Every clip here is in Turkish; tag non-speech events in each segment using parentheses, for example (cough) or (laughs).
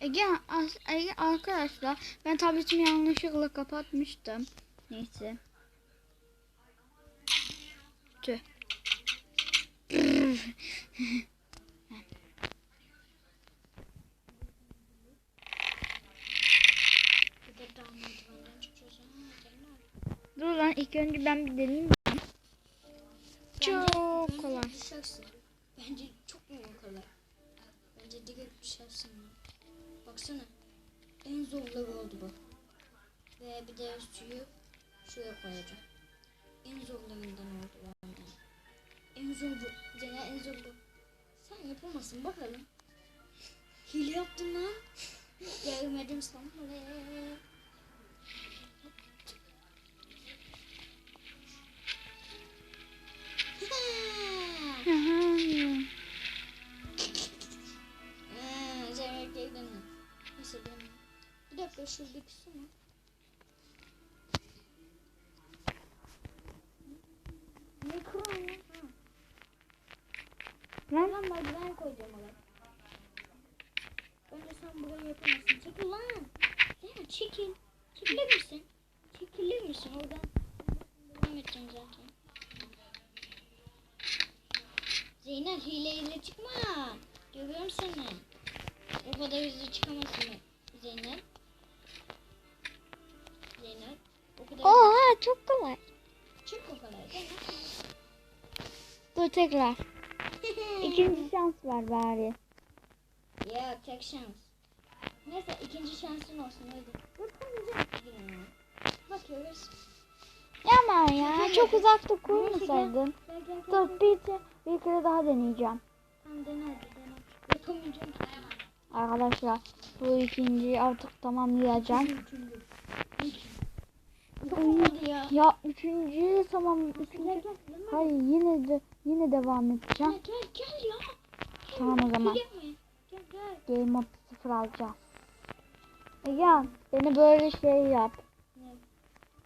Ege, Ege arkadaşlar ben tabletimi yanlışlıkla kapatmıştım. Neyse. Tüh. Dur lan ilk önce ben bir deneyeyim. Çok kolay. Bence çok mu kolay? Bence direkt düşersin. Baksana. En zorları oldu bu. Ve bir de suyu şuraya koyacağım. En zorlarından oldu yani. En zor bu. Zeynep en zor bu. Sen yapamazsın bakalım. Hile yaptın lan. (laughs) Gelmedim sana. Şuradaki su mu? Ne kıran ya? Ha. Lan merdiven koyacağım oraya. Önce sen burayı yapamazsın. Çekil lan. Zeynep çekil. Çekilir misin? Çekilir misin oradan? Devam edeceğim zaten. Zeynep hileyle çıkma. Görüyorum seni. O kadar hızlı çıkamazsın Zeynep. O kadar Oha çok kolay. O kadar. Zeynep. Dur tekrar. (laughs) İkinci şans var bari. Ya tek şans. Neyse ikinci şansın olsun hadi. Kurtulacak yine. Bakıyoruz. Ama ya çok uzakta gel. Dur bir, bir kere daha deneyeceğim. Tamam dene hadi dene. Yapamayacağım ki. Arkadaşlar bu ikinciyi artık tamamlayacağım. Üçüncü. Üçüncü. Ya. Ya üçüncüyü tamam. Üçüncü. Hayır yine de yine devam edeceğim. gel gel ya. Tamam o zaman. Gel gel. Game mode 0 alacağız. Ege beni böyle şey yap. Ne?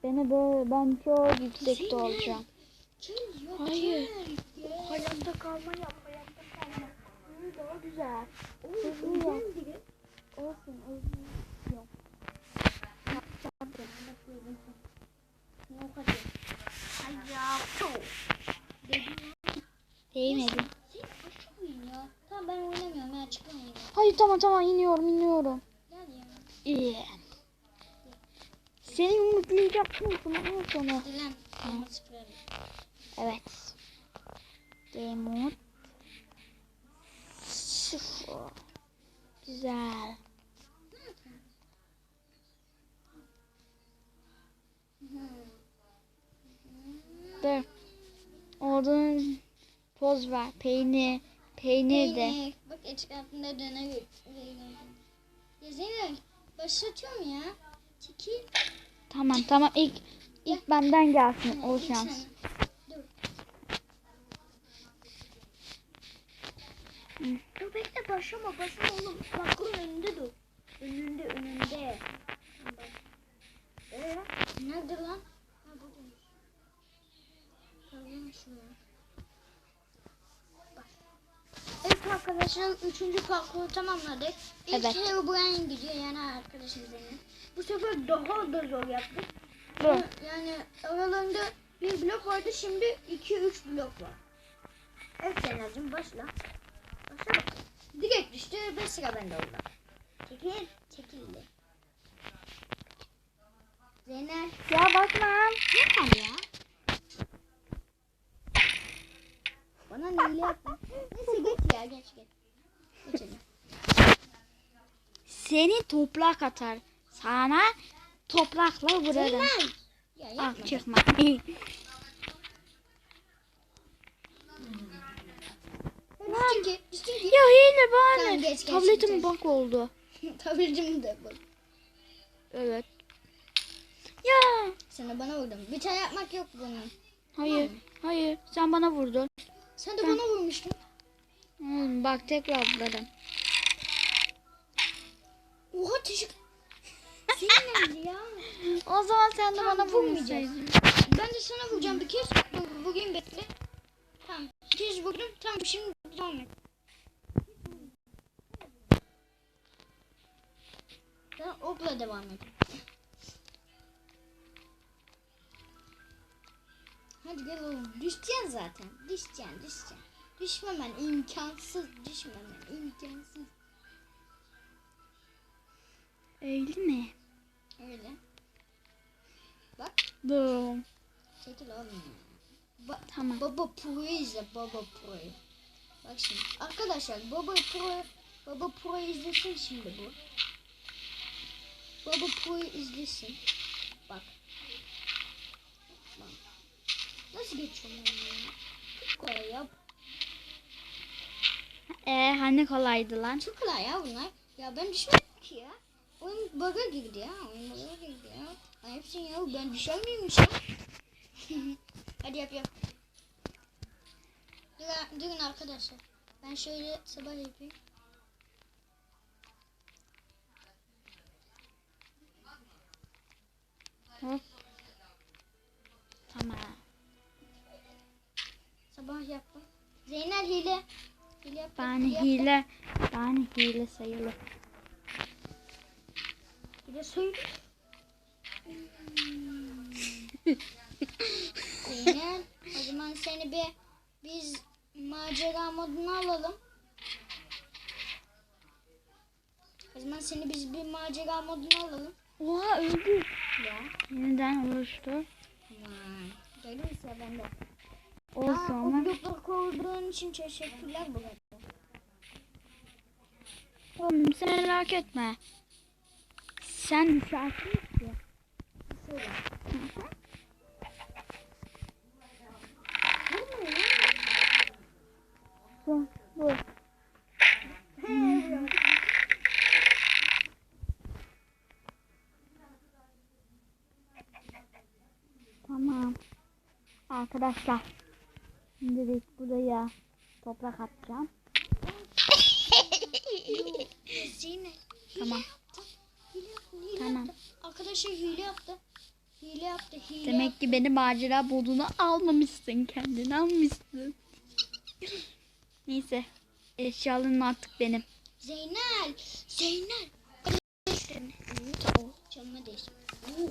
Beni böyle ben çok yüksekte olacağım. Gel ya. Hayır. Gel. Hayatta kalma yap hayatta kalma. Hı, daha güzel. Hızlı yap. direkt. Olsun hızlı yap. Ne o kadar? Hayatım. Dedim Değmedim. Tamam ben oynamıyorum ya çıkamayayım. Hayır tamam tamam iniyorum iniyorum. İyi. Seni sıfır arayayım. Evet. Game mode 0. Güzel. Dur. Oradan poz ver. Peynir. Peynir de. Peynir. Bak etrafında döner. Ya Zeynep başlatıyorum ya. Çekil. Tamam tamam ilk ilk benden gelsin o İlk şans. Dur. Dur bekle başlama başlama oğlum. Parkurun önünde dur. Önünde önünde. Bak. Ee, nerede lan? Ha buradaymış. Kazıyorum şuraya. Bak. Evet arkadaşlar üçüncü parkuru tamamladık. İlk Evet. kere Brian gidiyor yani arkadaşım benim. Bu sefer daha da zor yaptık. Dur. Yani aralarında bir blok vardı şimdi iki üç blok var. Evet Zeynep'cim başla. Başla bakalım. Direkt düştü ve sıra bende oldu. Çekil. Çekildi. Zeynep. Ya bakma. Yapma ya. Bana neyle yapma. Neyse geç. Geçelim. Seni toprak atar. Sana toprakla vurarım. Ah çıkma. Ya yine bana. Tamam, geç, geç, Tabletim geç. bak oldu. (laughs) Tabletim de bak. Evet. Ya. Sana bana vurdum. Bir tane yapmak yok bunun. Hayır. Hayır. Sen bana vurdun. Sen de Ben- bana vurmuştun. Hmm, bak tekrar vurarım. Oha teşekkür. Senin ya? O zaman sen de Tamam, bana vurmayacağız. vurmasaydın. Ben de sana vuracağım bir kez. Bu- Bugün bekle. Tamam. Bir kez vurdum. Tamam şimdi devam et. Ben okla devam edeyim. Hadi gel oğlum. Düşeceksin zaten. Düşeceksin, düşeceksin. Düşmemen imkansız. Düşmemen imkansız. Öyle mi? Öyle. Bak. Dur. Çekil oğlum. Ba Tamam. Baba Pro'yu izle. Baba Pro'yu. Bak şimdi. Arkadaşlar Baba Pro Baba Pro'yu izlesin şimdi bu. Baba Pro'yu izlesin. Bak. Bak. Nasıl geçiyorum ya? Çok kolay ya. Ee, hani kolaydı lan? Çok kolay ya bunlar. Ya ben düşmedim ki ya. Oyun bug'a girdi ya. Oyun bug'a girdi ya. Ay hepsini ya. Ben düşer miymiş ya? Hadi yap yap. Durun, durun arkadaşlar. Ben şöyle sabah yapayım. Hop. Tamam. Sabah yaptım. Zeynel hile. Hile yap. Ben yap. hile, ben hile sayılır. Hile söyle. Zeynel. O zaman seni bir biz macera moduna alalım. O zaman seni biz bir macera moduna alalım. Oha öldü. Ya. Yeniden oluştu. Aman. Duydun mu sıra bende? O Aa, o sonra. blokları koruduğun için teşekkürler bu arada. Oğlum sen merak etme. Sen düşersin ki. Bu, bu. Tamam. Arkadaşlar. Şimdilik buraya toprak atacağım. Zeynep. Tamam. Hile yaptı. Hile Tamam. yaptı. Arkadaşlar hile yaptı. Hile yaptı. Hile Demek ki beni macera moduna almamışsın. Kendini almışsın. Neyse. Eşyalarım artık benim. Zeynel. Zeynel. Canıma değsin. Bu